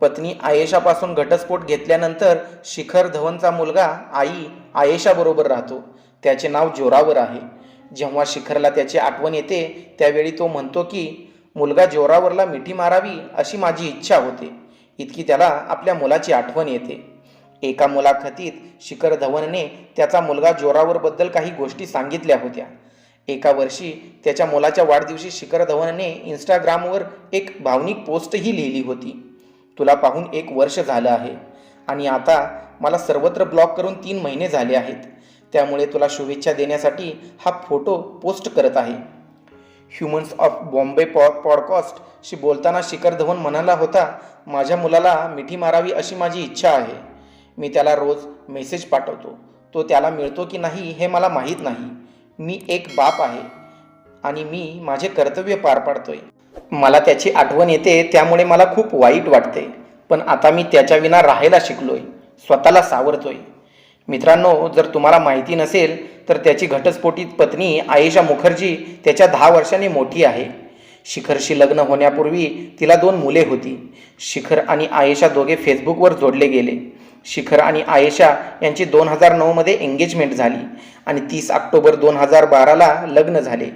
पत्नी आयेशापासून घटस्फोट घेतल्यानंतर शिखर धवनचा मुलगा आई आयेशाबरोबर राहतो. त्याचे नाव जोरावर आहे. जेव्हा शिखरला त्याची आठवण येते त्यावेळी तो म्हणतो की मुलगा जोरावरला मिठी मारावी अशी माझी इच्छा होते. इतकी त्याला आपल्या मुलाची आठवण येते. एका मुलाखतीत शिखर धवनने त्याचा मुलगा जोरावरबद्दल काही गोष्टी सांगितल्या होत्या. एका वर्षी त्याच्या मुलाच्या वाढदिवशी शिखर धवनने इंस्टाग्रामवर एक भावनिक पोस्टही लिहिली होती. तुला पाहून एक वर्ष झालं आहे. आणि आता मला सर्वत्र ब्लॉक करून तीन महिने झाले आहेत. त्यामुळे तुला शुभेच्छा देण्यासाठी हा फोटो पोस्ट करत आहे. ह्युमन्स ऑफ बॉम्बे पॉ पॉडकास्टशी बोलताना शिखर धवन म्हणाला होता माझ्या मुलाला मिठी मारावी अशी माझी इच्छा आहे. मी त्याला रोज मेसेज पाठवतो. तो त्याला मिळतो की नाही हे मला माहीत नाही. मी एक बाप आहे आणि मी माझे कर्तव्य पार पाडतोय. मला त्याची आठवण येते त्यामुळे मला खूप वाईट वाटते. पण आता मी त्याच्याविना राहायला शिकलोय स्वतःला सावरतोय. मित्रांनो जर तुम्हाला माहिती नसेल तर त्याची घटस्फोटीत पत्नी आयेशा मुखर्जी त्याच्या दहा वर्षांनी मोठी आहे. शिखरशी लग्न होण्यापूर्वी तिला दोन मुले होती. शिखर आणि आयेशा दोघे फेसबुकवर जोडले गेले. शिखर आणि आयेशा यांची दोन हजार नऊमध्ये एंगेजमेंट झाली आणि तीस ऑक्टोबर दोन हजार बाराला लग्न झाले.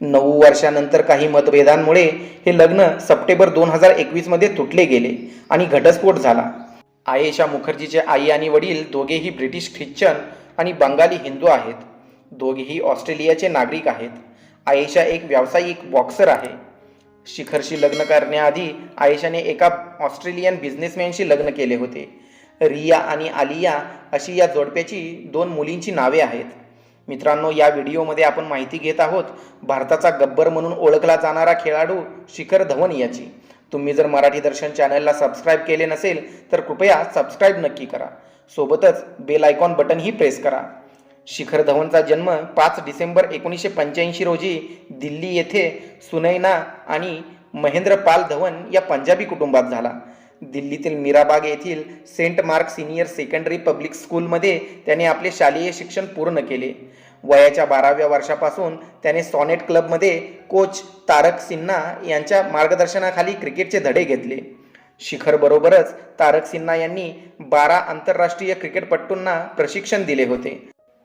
नऊ वर्षानंतर काही मतभेदांमुळे हे लग्न सप्टेंबर दोन हजार एकवीसमध्ये तुटले गेले आणि घटस्फोट झाला. आयेशा मुखर्जीचे आई आणि वडील दोघेही ब्रिटिश ख्रिश्चन आणि बंगाली हिंदू आहेत. दोघेही ऑस्ट्रेलियाचे नागरिक आहेत. आयेशा एक व्यावसायिक बॉक्सर आहे. शिखरशी लग्न करण्याआधी आयेशाने एका ऑस्ट्रेलियन बिझनेसमॅनशी लग्न केले होते. रिया आणि आलिया अशी या जोडप्याची दोन मुलींची नावे आहेत. मित्रांनो या व्हिडिओमध्ये आपण माहिती घेत आहोत भारताचा गब्बर म्हणून ओळखला जाणारा खेळाडू शिखर धवन याची. तुम्ही जर मराठी दर्शन चॅनलला सबस्क्राईब केले नसेल तर कृपया सबस्क्राईब नक्की करा. सोबतच बेल आयकॉन बटनही प्रेस करा. शिखर धवनचा जन्म पाच डिसेंबर एकोणीसशे पंच्याऐंशी रोजी दिल्ली येथे सुनैना आणि महेंद्र पाल धवन या पंजाबी कुटुंबात झाला. दिल्लीतील मीराबाग येथील Saint Mark senior secondary public स्कूलमध्ये त्याने आपले शालेय शिक्षण पूर्ण केले. वयाच्या बाराव्या वर्षापासून त्याने सॉनेट क्लबमध्ये कोच तारक सिन्हा यांच्या मार्गदर्शनाखाली क्रिकेटचे धडे घेतले. शिखरबरोबरच तारक सिन्हा यांनी बारा आंतरराष्ट्रीय क्रिकेटपटूंना प्रशिक्षण दिले होते.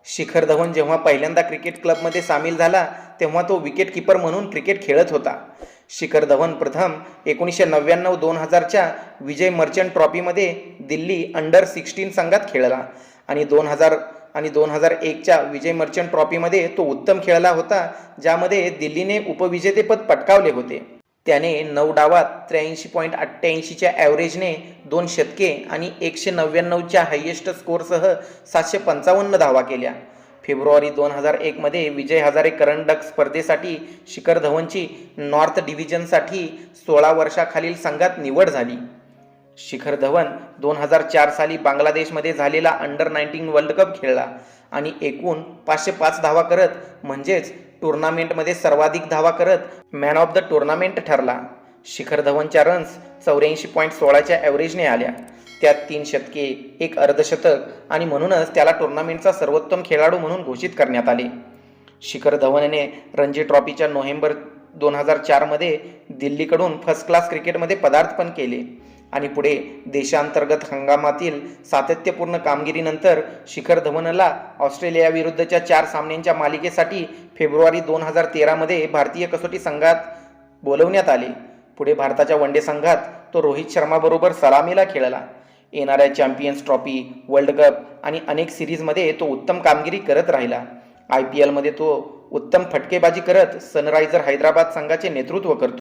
शिखर धवन जेव्हा पहिल्यांदा क्रिकेट क्लबमध्ये सामील झाला तेव्हा तो विकेट किपर म्हणून क्रिकेट खेळत होता. शिखर धवन प्रथम एकोणीसशे नव्याण्णव दोन हजारच्या विजय मर्चंट ट्रॉफीमध्ये दिल्ली अंडर सिक्स्टीन संघात खेळला. आणि दोन हजार आणि दोन हजार एकच्या विजय मर्चंट ट्रॉफीमध्ये तो उत्तम खेळला होता ज्यामध्ये दिल्लीने उपविजेतेपद पटकावले होते. त्याने नऊ डावात त्र्याऐंशी पॉईंट अठ्ठ्याऐंशीच्या ॲव्हरेजने दोन शतके आणि एकशे नव्याण्णवच्या हायेस्ट स्कोअरसह सातशे पंचावन्न धावा केल्या. फेब्रुवारी दोन हजार एकमध्ये विजय हजारे करंडक स्पर्धेसाठी शिखर धवनची नॉर्थ डिव्हिजनसाठी सोळा वर्षाखालील संघात निवड झाली. शिखर धवन दोन हजार चार साली बांगलादेशमध्ये झालेला अंडर नाईन्टीन वर्ल्ड कप खेळला आणि एकूण पाचशे पाच धावा करत म्हणजेच टुर्नामेंटमध्ये सर्वाधिक धावा करत मॅन ऑफ द टुर्नामेंट ठरला. शिखर धवनच्या रन्स चौऱ्याऐंशी पॉईंट सोळाच्या ॲव्हरेजने आल्या. त्यात तीन शतके एक अर्धशतक आणि म्हणूनच त्याला टुर्नामेंटचा सर्वोत्तम खेळाडू म्हणून घोषित करण्यात आले. शिखर धवनने रणजी ट्रॉफीच्या नोव्हेंबर दोन हजार चारमध्ये दिल्लीकडून फर्स्ट क्लास क्रिकेटमध्ये पदार्पण केले. आणि पुढे देशांतर्गत हंगामातील सातत्यपूर्ण कामगिरीनंतर शिखर धवनला ऑस्ट्रेलियाविरुद्धच्या चार सामन्यांच्या मालिकेसाठी फेब्रुवारी दोन हजार तेरामध्ये भारतीय कसोटी संघात बोलवण्यात आले. पुढे भारताच्या वनडे संघात तो रोहित शर्माबरोबर सलामीला खेळला. येणाऱ्या चॅम्पियन्स ट्रॉफी वर्ल्ड कप आणि अनेक सिरीजमध्ये तो उत्तम कामगिरी करत राहिला. आय पी एलमध्ये तो उत्तम फटकेबाजी करत सनरायझर हैदराबाद संघाचे नेतृत्व करतो.